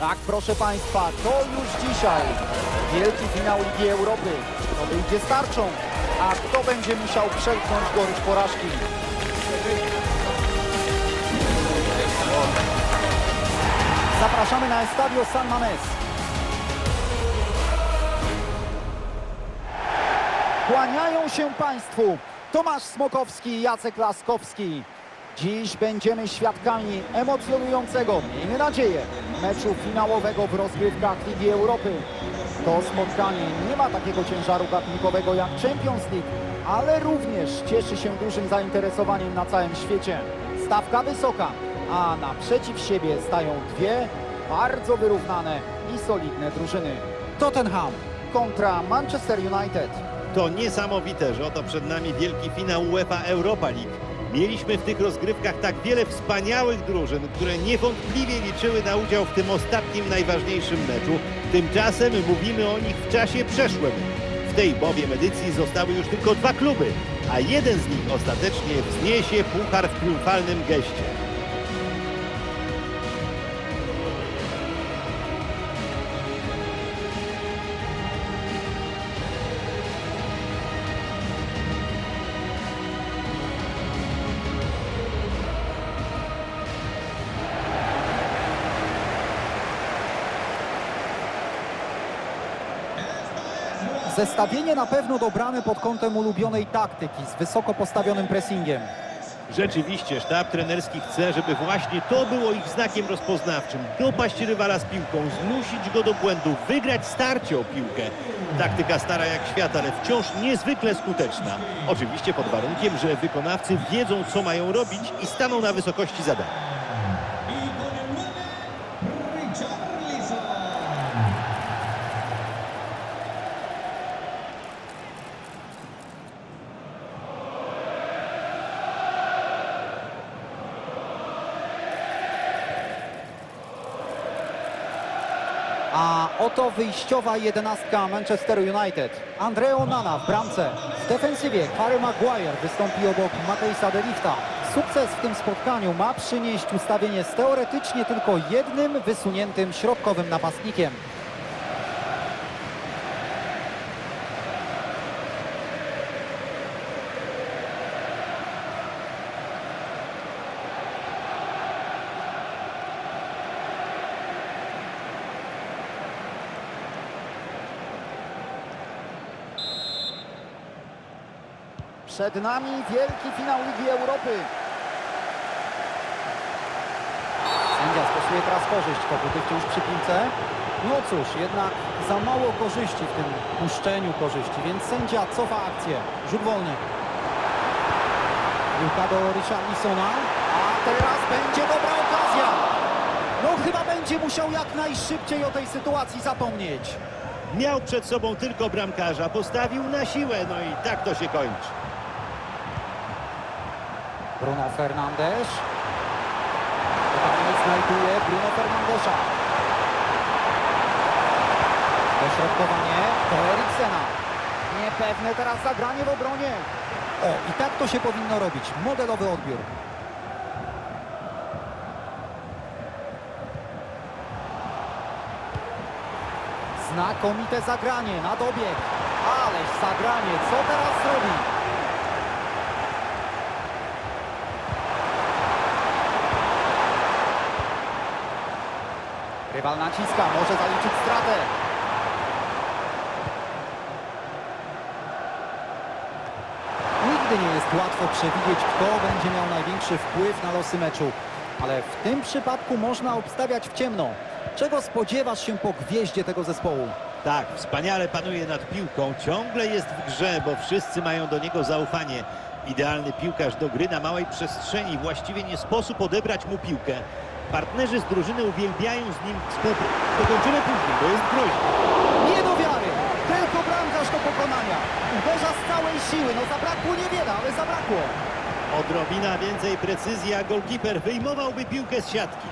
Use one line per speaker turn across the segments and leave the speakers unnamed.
Tak, proszę Państwa, to już dzisiaj wielki finał Ligi Europy. Kto wyjdzie z tarczą, a kto będzie musiał przełknąć gorycz porażki. Zapraszamy na Estadio San Mamés. Kłaniają się Państwu Tomasz Smokowski i Jacek Laskowski. Dziś będziemy świadkami emocjonującego, miejmy nadzieję, meczu finałowego w rozgrywkach Ligi Europy. To spotkanie nie ma takiego ciężaru gatunkowego jak Champions League, ale również cieszy się dużym zainteresowaniem na całym świecie. Stawka wysoka, a naprzeciw siebie stają dwie bardzo wyrównane i solidne drużyny. Tottenham kontra Manchester United.
To niesamowite, że oto przed nami wielki finał UEFA Europa League. Mieliśmy w tych rozgrywkach tak wiele wspaniałych drużyn, które niewątpliwie liczyły na udział w tym ostatnim, najważniejszym meczu. Tymczasem mówimy o nich w czasie przeszłym. W tej bowiem edycji zostały już tylko dwa kluby, a jeden z nich ostatecznie wzniesie puchar w triumfalnym geście.
Zestawienie na pewno dobrane pod kątem ulubionej taktyki z wysoko postawionym pressingiem.
Rzeczywiście sztab trenerski chce, żeby właśnie to było ich znakiem rozpoznawczym. Dopaść rywala z piłką, zmusić go do błędu, wygrać starcie o piłkę. Taktyka stara jak świat, ale wciąż niezwykle skuteczna. Oczywiście pod warunkiem, że wykonawcy wiedzą, co mają robić i staną na wysokości zadania.
A oto wyjściowa jedenastka Manchester United. Andreo Onana w bramce. W defensywie Harry Maguire wystąpi obok Matejsa Delichta. Sukces w tym spotkaniu ma przynieść ustawienie z teoretycznie tylko jednym wysuniętym środkowym napastnikiem. Przed nami wielki finał Ligi Europy. Sędzia stosuje teraz korzyść. Koguty wciąż przy piłce. No cóż, jednak za mało korzyści w tym puszczeniu korzyści, więc sędzia cofa akcję. Rzut wolny. Piłka do Richarlisona. A teraz będzie dobra okazja. No chyba będzie musiał jak najszybciej o tej sytuacji zapomnieć.
Miał przed sobą tylko bramkarza, postawił na siłę, no i tak to się kończy.
Bruno Fernandes. Znajduje Bruno Fernandesza. Dośrodkowanie do Eriksena. Niepewne teraz zagranie w obronie. O, i tak to się powinno robić. Modelowy odbiór. Znakomite zagranie na dobieg. Ależ zagranie, co teraz zrobi? Rywal naciska, może zaliczyć stratę. Nigdy nie jest łatwo przewidzieć, kto będzie miał największy wpływ na losy meczu. Ale w tym przypadku można obstawiać w ciemno. Czego spodziewasz się po gwieździe tego zespołu?
Tak, wspaniale panuje nad piłką, ciągle jest w grze, bo wszyscy mają do niego zaufanie. Idealny piłkarz do gry na małej przestrzeni, właściwie nie sposób odebrać mu piłkę. Partnerzy z drużyny uwielbiają z nim współpracę. Dokończymy później, bo jest groźny.
Nie do wiary! Tylko bramkarz do pokonania. Uderza z całej siły. No zabrakło niewiele, ale zabrakło.
Odrobina więcej precyzji, a golkiper wyjmowałby piłkę z siatki.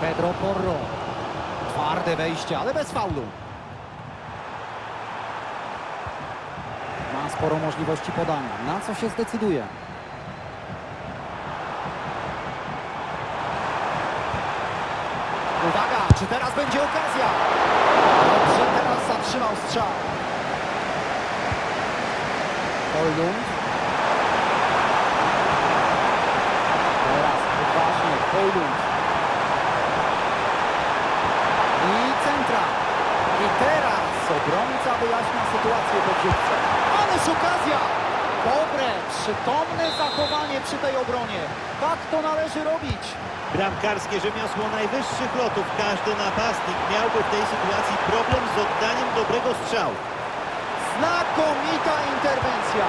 Pedro Porro. Twarde wejście, ale bez faulu. Ma sporo możliwości podania. Na co się zdecyduje? Uwaga, czy teraz będzie okazja? Dobrze, teraz zatrzymał strzał. Hojlund. Teraz odważnie, Hojlund. I centra. I teraz obrońca wyjaśnia sytuację po piłce. Ależ okazja! Dobre, przytomne zachowanie przy tej obronie. Tak to należy robić.
Bramkarskie rzemiosło najwyższych lotów. Każdy napastnik miałby w tej sytuacji problem z oddaniem dobrego strzału.
Znakomita interwencja.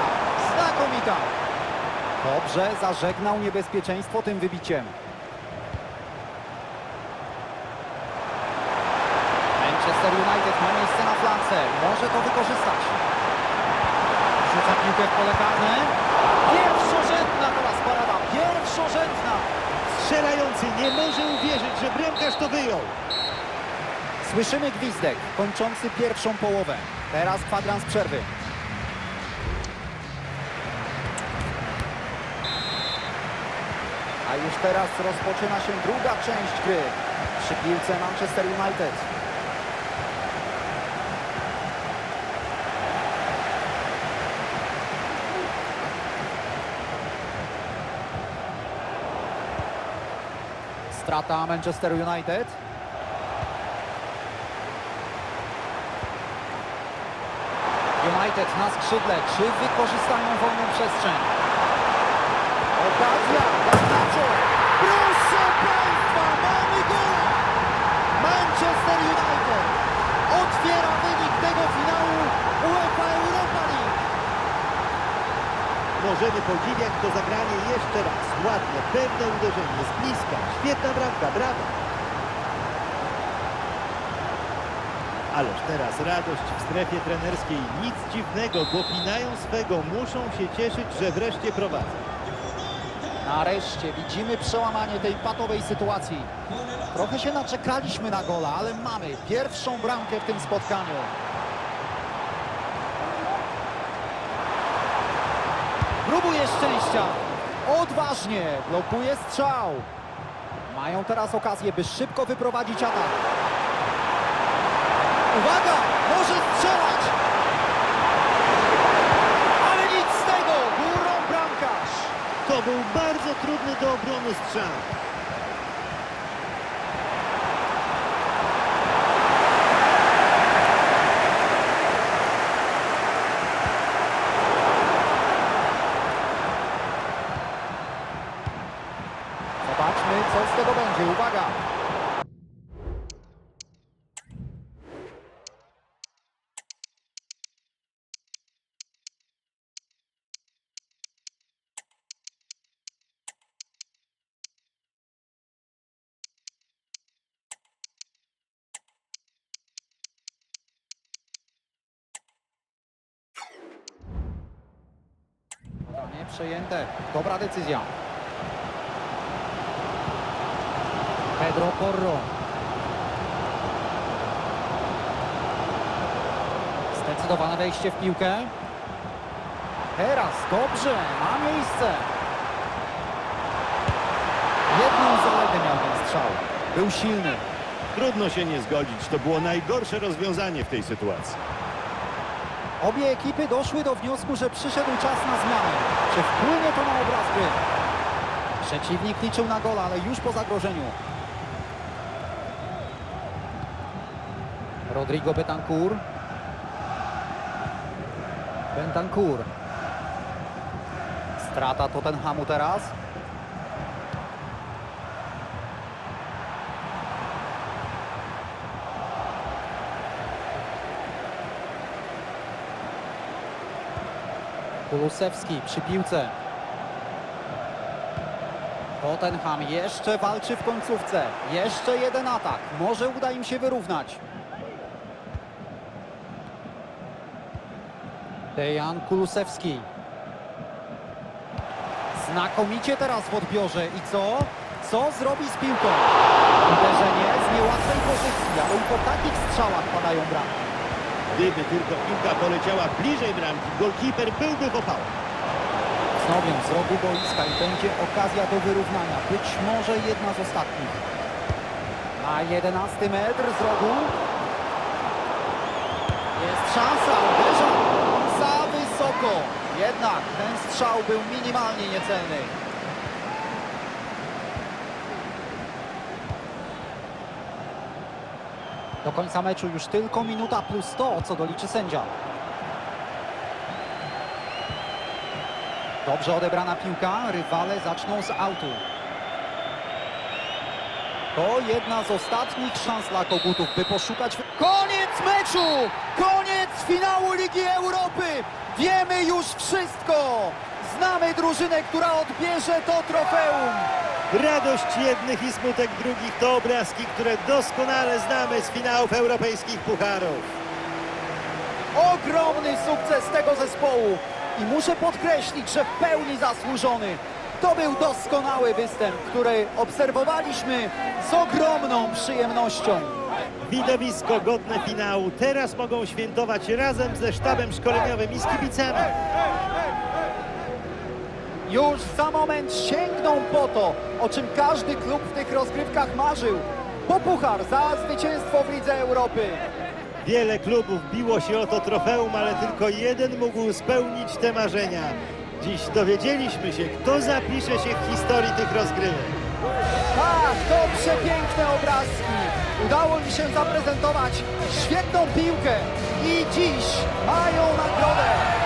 Znakomita. Dobrze, zażegnał niebezpieczeństwo tym wybiciem. Manchester United ma miejsce na flance. Może to wykorzystać. Rzuca piłkę w pole karne.
Strzelający nie może uwierzyć, że bramkarz to wyjął.
Słyszymy gwizdek kończący pierwszą połowę. Teraz kwadrans przerwy. A już teraz rozpoczyna się druga część gry. Przy piłce Manchester United. Strata Manchester United. United na skrzydle. Czy wykorzystają wolną przestrzeń? Okazja! Garnacho! Proszę Państwa, mamy gol! Manchester United otwiera wynik tego finału UEFA Europa League.
Możemy podziwiać to zagranie jeszcze raz. Ładne, pewne uderzenie, z bliska. Świetna bramka, brawa. Ależ teraz radość w strefie trenerskiej. Nic dziwnego, dopinają swego. Muszą się cieszyć, że wreszcie prowadzą.
Nareszcie widzimy przełamanie tej patowej sytuacji. Trochę się naczekaliśmy na gola, ale mamy pierwszą bramkę w tym spotkaniu. Próbuje szczęścia. Odważnie blokuje strzał. Mają teraz okazję, by szybko wyprowadzić atak. Uwaga! Może strzelać! Ale nic z tego! Górą bramkarz!
To był bardzo trudny do obrony strzał.
Zobaczmy, co z tego będzie. Uwaga! Podanie przejęte. Dobra decyzja. Pedro Porro. Zdecydowane wejście w piłkę. Teraz dobrze, ma miejsce. Jedną zaletę miał ten strzał. Był silny.
Trudno się nie zgodzić. To było najgorsze rozwiązanie w tej sytuacji.
Obie ekipy doszły do wniosku, że przyszedł czas na zmianę. Czy wpłynie to na obraz gry? Przeciwnik liczył na gola, ale już po zagrożeniu. Rodrigo Betancourt. Betancourt. Strata Tottenhamu teraz. Kulusewski przy piłce. Tottenham jeszcze walczy w końcówce. Jeszcze jeden atak. Może uda im się wyrównać. Dejan Kulusewski. Znakomicie teraz w odbiorze. I co? Co zrobi z piłką? Uderzenie z niełatwej pozycji, ale i po takich strzałach padają bramki.
Gdyby tylko piłka poleciała bliżej bramki, golkiper byłby w opałach.
Wznowią z rogu boiska i będzie okazja do wyrównania. Być może jedna z ostatnich. Na 11 metr z rogu. Jest szansa, uderza za wysoko. Jednak ten strzał był minimalnie niecelny. Do końca meczu już tylko minuta plus to, co doliczy sędzia. Dobrze odebrana piłka, rywale zaczną z autu. To jedna z ostatnich szans dla Kogutów, by poszukać... Koniec meczu! Koniec finału Ligi Europy! Wiemy już wszystko! Znamy drużynę, która odbierze to trofeum!
Radość jednych i smutek drugich to obrazki, które doskonale znamy z finałów europejskich pucharów.
Ogromny sukces tego zespołu i muszę podkreślić, że w pełni zasłużony. To był doskonały występ, który obserwowaliśmy z ogromną przyjemnością.
Widowisko godne finału. Teraz mogą świętować razem ze sztabem szkoleniowym i z kibicami.
Już za moment sięgną po to, o czym każdy klub w tych rozgrywkach marzył. Po puchar za zwycięstwo w Lidze Europy.
Wiele klubów biło się o to trofeum, ale tylko jeden mógł spełnić te marzenia. Dziś dowiedzieliśmy się, kto zapisze się w historii tych rozgrywek.
Tak, to przepiękne obrazki. Udało mi się zaprezentować świetną piłkę i dziś mają nagrodę.